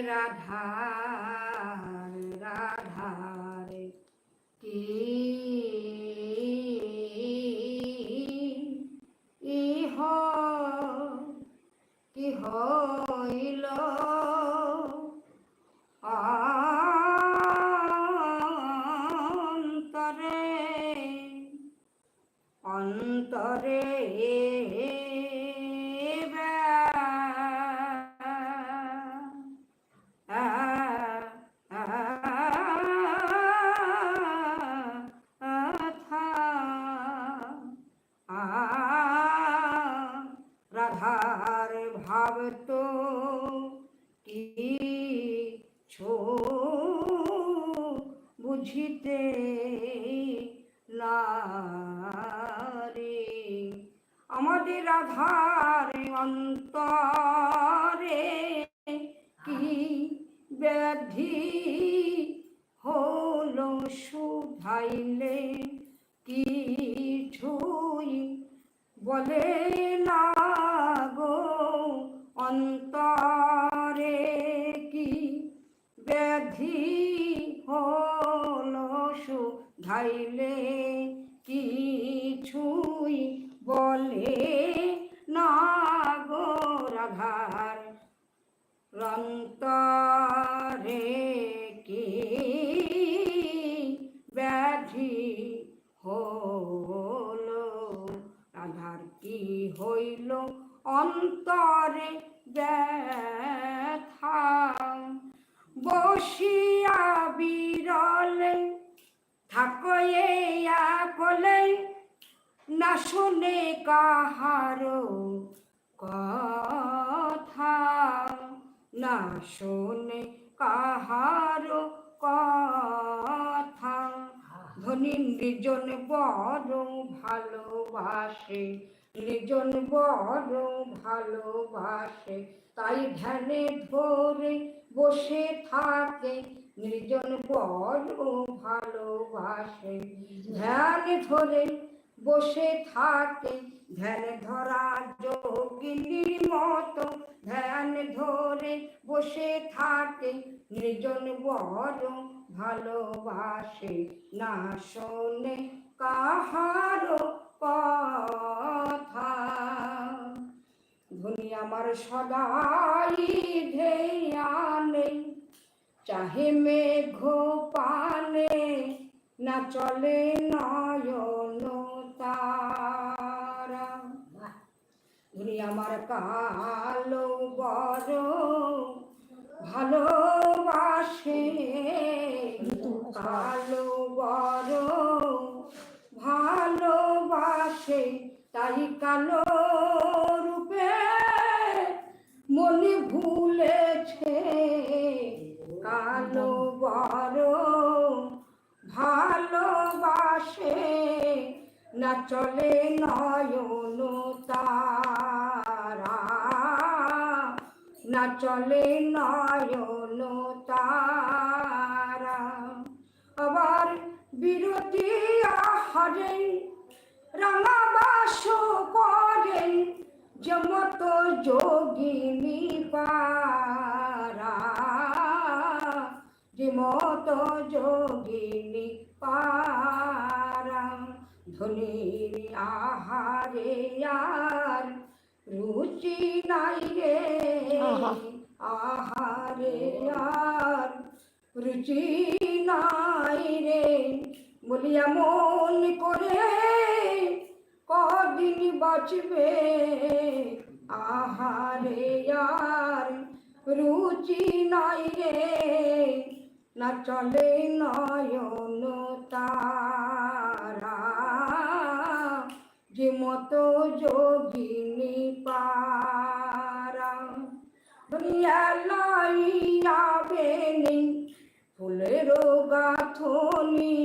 রাধার রাধার কি অন্তরে কি ব্যাধি হলো শুধাইলে কিছুই বলে না গো? অন্তরে কি ব্যাধি হলো শুধাইলে কলে না শুনে কাহারো কথা। না শুনে কাহারো কথা। ধনী নিজন বড় ভালোবাসে নিজন বড় ভালোবাসে। তাই ধ্যানে ধরে বসে থাকে নির্জন বড় ভালোবাসে। ধ্যান ধরে বসে থাকে, ধ্যান ধরা যোগিনীর মতো। ধ্যান ধরে বসে থাকে, নির্জন বড় ভালোবাসে। না শোনে কাহারো কথা। ধনী আমার সদাই ধ্যানে চাহে মেঘ পানে না চলে নয়ন তারা। ধনী আমার কালো বড় ভালোবাসে। কালো বড় ভালোবাসে, তাই কালো রূপে মনে ভুলেছে। না চলে নয়ন তারা, না চলে নয়ন তারা। আবার বিরতি আহারে, রাঙাবাস করে যমত যোগিনী পারা যেমত যোগিনী আহারে আর রুচি নাই রে আহা। আহারে আর রুচি নাই রে বলিয়া মন করে কদিন বাঁচবে আহারে আর রুচি নাই রে না চলে নয়ন মতো যোগিনী পারা দুনিয়া লাইয়া বেনি ফুলের গাথনি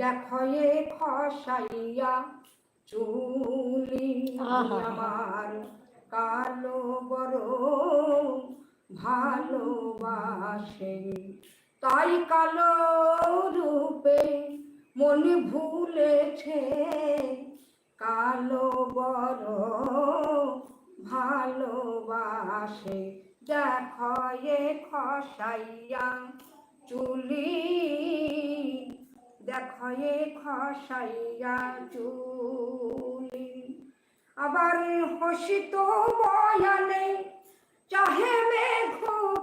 দেখয়ে খসাইয়া চুলি। আমার কালো বড় ভালোবাসে তাই কালো রূপে মনে ভুলেছে। কালো বড় ভালোবাসে। দেখয়ে খসাইয়া চুলি। দেখয়ে খসাইয়া চুলি। আবার হসিত বয়ানে, চাহে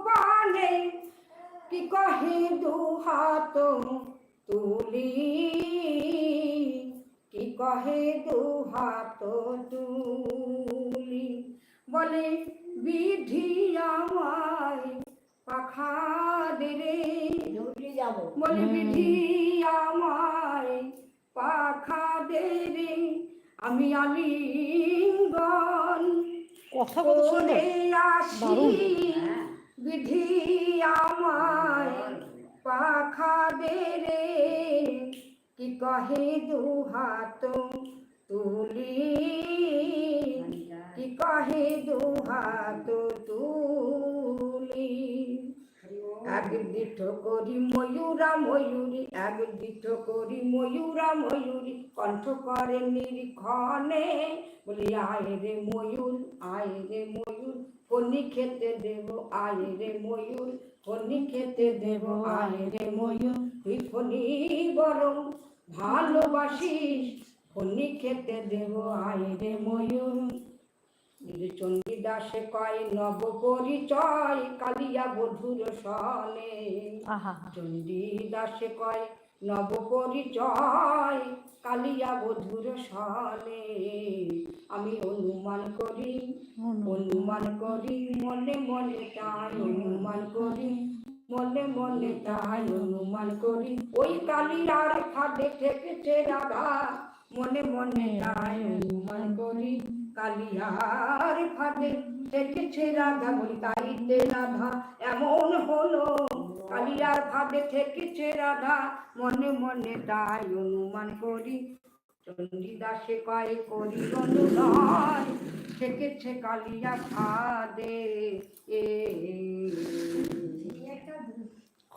পানে কি কহি দু হাত তুলি? কি কহে দু হাত তুলি বলে বিধি আমায় পাখা রে। ঝুঁকলি যাব। বলে। বিধি আমায় পাখা দে রে। আমি আলিঙ্গন কথা কত সুন্দর। আসি। দারুণ। হ্যাঁ। বিধি আমায় পাখা দে রে। কি কহে দু হাত তুলি? কি কহে দু হাত তুলি? এক দিঠ করি ময়ূরা ময়ূরী, এক দিঠ করি ময়ূরা ময়ূরী, কণ্ঠ করে নিরীক্ষণে বলি, আয় রে ময়ূর, আয় রে ময়ূর ফনি খেতে দেব, আয় রে ময়ূর ফনি খেতে দেব, আয় রে ময়ূর তুই ফনি বরং ভালোবাসিস ফনি খেতে দেব আয় রে ময়ূর। চণ্ডী দাসে কয় নব পরিচয় কালিয়া বধুর সনে। চণ্ডী দাসে কয় নব পরিচয় কালিয়া বধুর সনে। আমি অনুমান করি অনুমান। করি মনে মনে তাই অনুমান করি। মনে মনে তাই অনুমান করি। ওই কালিয়ার ফাঁদে থেকেছে রাধা। মনে মনে তাই অনুমান করি। কালিয়ার ফাঁদে থেকেছে রাধা। বলি, তাইতে রাধা, এমন হলো? কালিয়ার ফাঁদে থেকেছে রাধা। মনে মনে তাই অনুমান করি। চণ্ডীদাসে কয় করি অনুনয় থেকেছে কালিয়া ফাঁদে এ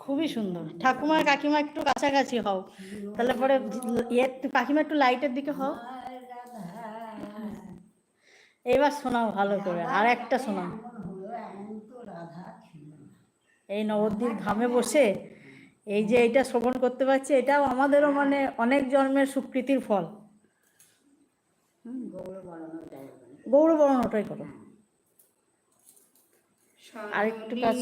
খুবই সুন্দর। ঠাকুমা কাকিমা একটু কাছাকাছি হও। তাহলে পরে ইয়ে একটু কাকিমা একটু লাইটের দিকে হও। এবার শোনাও ভালো করে আর একটা শোনাও। এই নবদ্বীপ ধামে বসে এই যে এটা শ্রবণ করতে পারছি এটাও আমাদেরও মানে অনেক জন্মের সুকৃতির ফল। গৌরব ওটাই করো। আরেকটু কাজ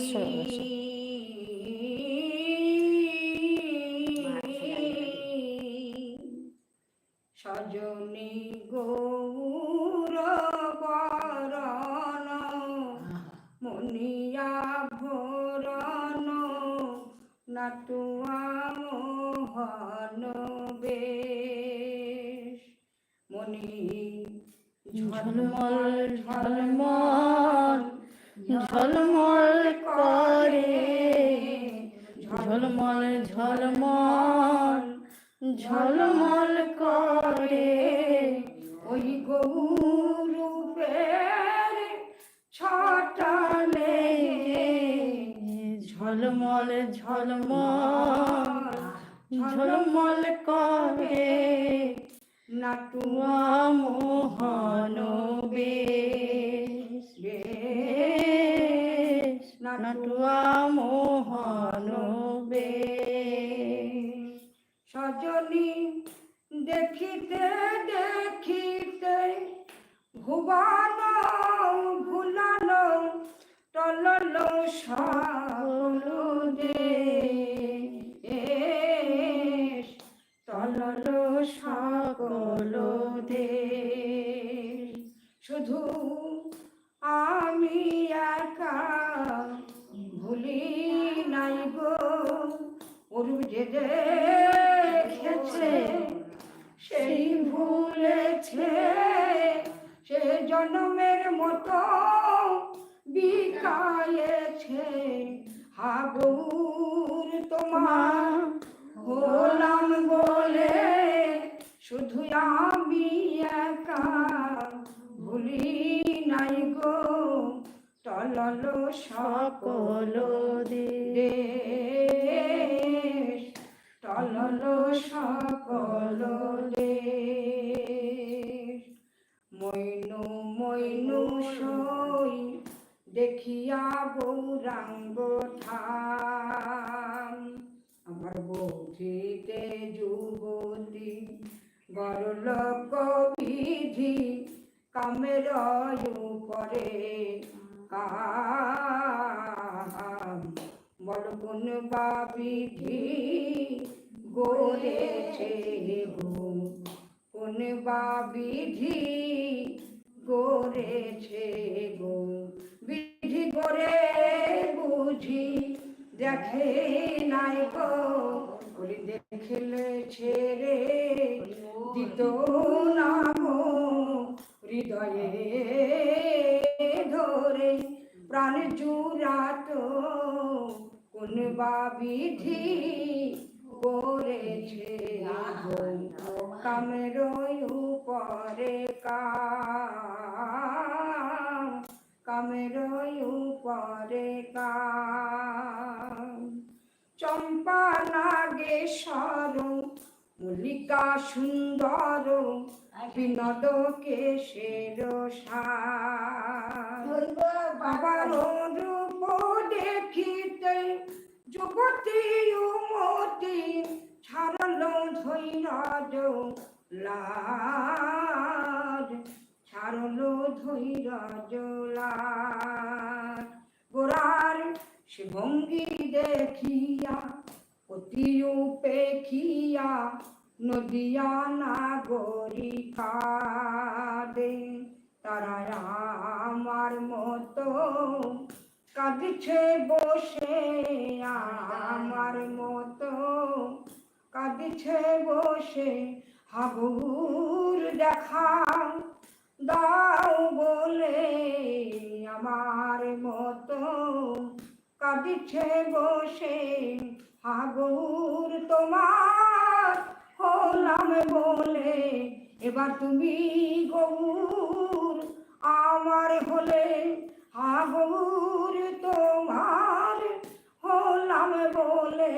সজনী গৌর বরণ মনিয়া ভরণ নাটুয়া মোহন বেশ। মনি ঝলমল ঝলমল ঝলমল করে। ঝলমল ঝলমল ঝলমল করে। ওই গৌরূপের ছটালে ঝলমল ঝলমল ঝলমল করে নাটুয়া মোহন বেশ নাটুয়া মোহন বেশ। সজনী দেখিতে দেখিতে ভুবন ভুলানো টলল সকল দেশ টলল সকল দেশ শুধু আমি একা ভুলি নাই গো অরূপ যে জন্মের মতো বিকায়েছে হাগুর তোমার। হলাম বলে শুধু আমি একা, ভুলি নাই গো, টলল সকল দেশ কামের উপরে কাম বল কোন বা বিধি গড়েছে গো কোন বিধি গড়েছে গো বিধি করে বুঝি দেখে নাই গো। বলি, দেখলে ছেড়ে দিত না গো হৃদয়ে ধরে প্রাণ জুড়াত, কোন বিধি করেছে কামের উপরে কাম কামের উপরে কাম। চম্পা সর মল্লিকা সুন্দর বিনোদ কেশের বাবার রূপ দেখিতে যুবতী উমতি ছাড়ল ধৈরাজ লাজ ছাড়ল ধৈরাজ লাজ গোড়ার সে ভঙ্গি দেখিয়া অতি উপেক্ষিয়া নদিয়া নাগরী কাঁদে তারা আমার মতো কাঁদছে বসে, আমার মতো কাঁদছে বসে। হাবুর দেখা দাও বলে আমার মতো কাঁদছে বসে। হাগুর তোমার বলে, এবার তুমি গৌর আমার হলে হাগুর তোমার হলাম বলে,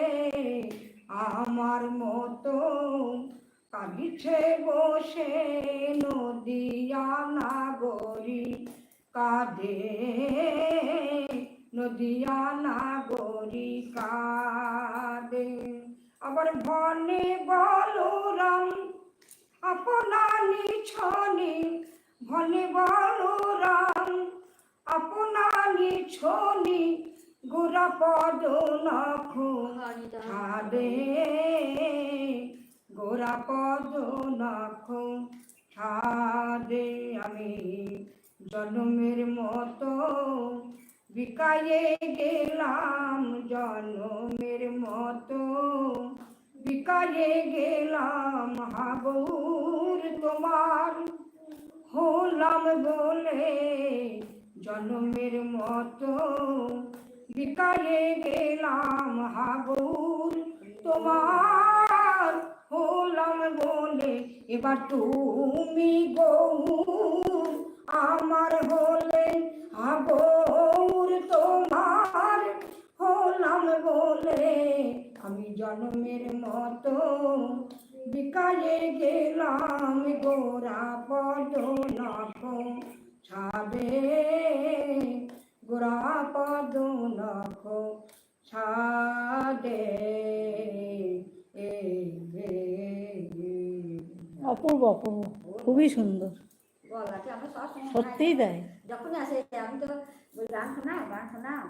আমার মতো কাঁদিছে বসে নদিয়া নাগরী কাঁদে নদিয়া নাগরী কাঁদে। আবার বনে বলরাম নিছনে ভনে বলরাম আপনা নিছনে গোরা পদ নখ ছাদে গোরা পদ নখ ছাদে আমি জন্মের মতো বিকায়ে গেলাম, জন্মের মতো বিকায়ে গেলাম। হাবুর তোমার হলাম বলে জন্মের মতো। বিকালে গেলাম হাবুর তোমার। হলাম বলে, এবার তুমি গৌর, আমার হলে হাবুর তোমার। হলাম বলে, আমি জন্মের মতো। বিকায়ে গেলাম গোরা পদ নখ ছাদে গোরা পদ নখ ছাদে। অপূর্ব অপূর্ব খুবই সুন্দর। সত্যিই তাই। যখনই আসে আমি তো বলি গান শোনাও গান শোনাও।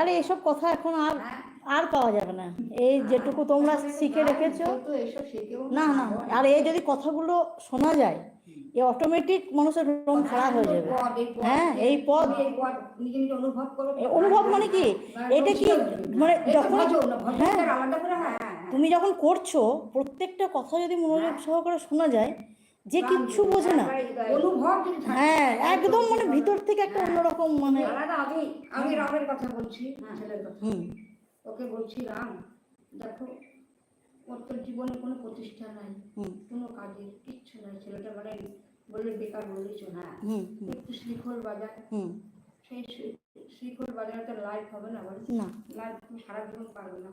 আরে এসব কথা এখন আর হ্যাঁ। আর পাওয়া যাবে না। এই যেটুকু তোমরা শিখে রেখেছো। না না আর এই যদি কথাগুলো শোনা যায় এ অটোমেটিক মানুষের রং খারাপ হয়ে যাবে। হ্যাঁ এই পদ অনুভব অনুভব মানে কি? এটা কি মানে যখন হ্যাঁ। হ্যাঁ তুমি যখন করছ প্রত্যেকটা কথা যদি মনোযোগ সহকারে শোনা যায় যে কিচ্ছু বোঝে না। হ্যাঁ একদম মানে ভিতর থেকে একটা অন্যরকম মানে আমি আমি রামের কথা বলছি হ্যাঁ। ছেলের কথা। ওকে বলছি রাম দেখো ওর তো জীবনে কোনো প্রতিষ্ঠা নাই কোনো কাজের কিচ্ছু নাই। ছেলেটা মানে বললে বেকার বলেছ না একটু শিখর বাজার। হুম। সেই শিখর বাজারে তো লাইফ হবে না লাইফ তুমি সারা জীবন পারবে না।